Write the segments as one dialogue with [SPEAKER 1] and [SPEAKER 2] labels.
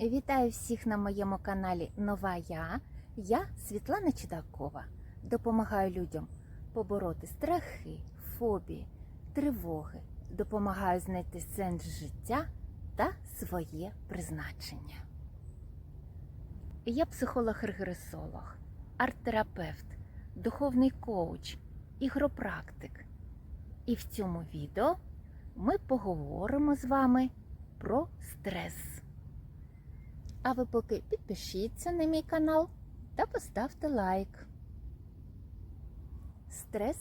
[SPEAKER 1] Вітаю всіх на моєму каналі Нова Я. Я Світлана Чудакова. Допомагаю людям побороти страхи, фобії, тривоги. Допомагаю знайти сенс життя та своє призначення. Я психолог-регресолог, арт-терапевт, духовний коуч, ігропрактик. І в цьому відео ми поговоримо з вами про стрес. А ви поки підпишіться на мій канал та поставте лайк. Стрес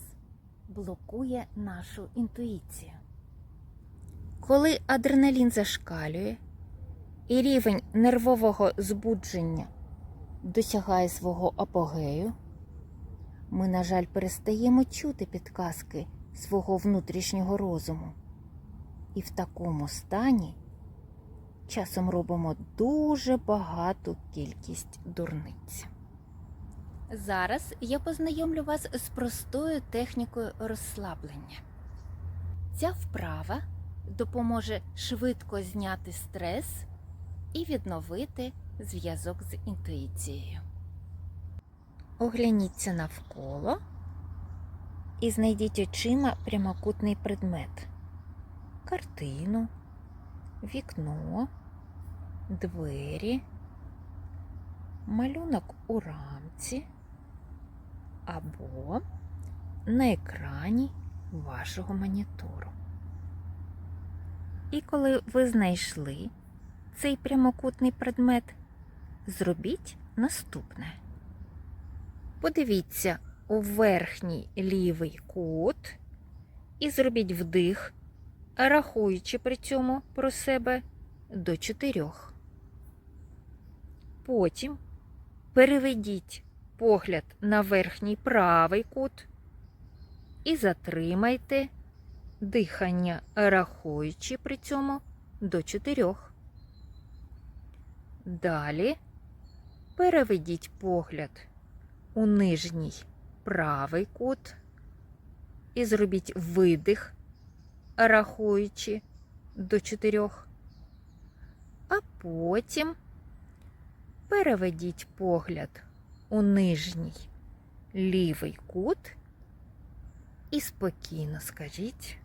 [SPEAKER 1] блокує нашу інтуїцію. Коли адреналін зашкалює і рівень нервового збудження досягає свого апогею, ми, на жаль, перестаємо чути підказки свого внутрішнього розуму. І в такому стані часом робимо дуже багату кількість дурниць. Зараз я познайомлю вас з простою технікою розслаблення. Ця вправа допоможе швидко зняти стрес і відновити зв'язок з інтуїцією. Огляніться навколо і знайдіть очима прямокутний предмет, картину, вікно, двері, малюнок у рамці або на екрані вашого монітору. І коли ви знайшли цей прямокутний предмет, зробіть наступне. Подивіться у верхній лівий кут і зробіть вдих, рахуючи при цьому про себе до чотирьох. Потім переведіть погляд на верхній правий кут і затримайте дихання, рахуючи при цьому до чотирьох. Далі переведіть погляд у нижній правий кут і зробіть видих, рахуючи до чотирьох. А потім переведіть погляд у нижній лівий кут і спокійно скажіть,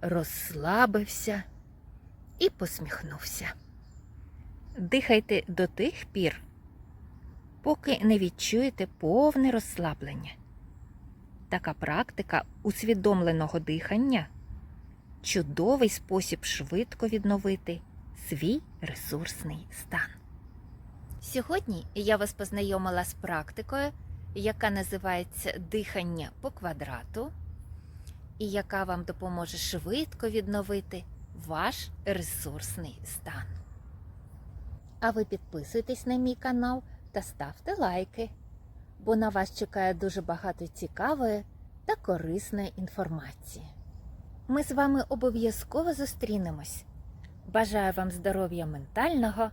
[SPEAKER 1] розслабився і посміхнувся. Дихайте до тих пір, поки не відчуєте повне розслаблення. Така практика усвідомленого дихання чудовий спосіб швидко відновити свій ресурсний стан. Сьогодні я вас познайомила з практикою, яка називається дихання по квадрату, і яка вам допоможе швидко відновити ваш ресурсний стан. А ви підписуйтесь на мій канал та ставте лайки, бо на вас чекає дуже багато цікавої та корисної інформації. Ми з вами обов'язково зустрінемось. Бажаю вам здоров'я ментального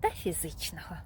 [SPEAKER 1] та фізичного.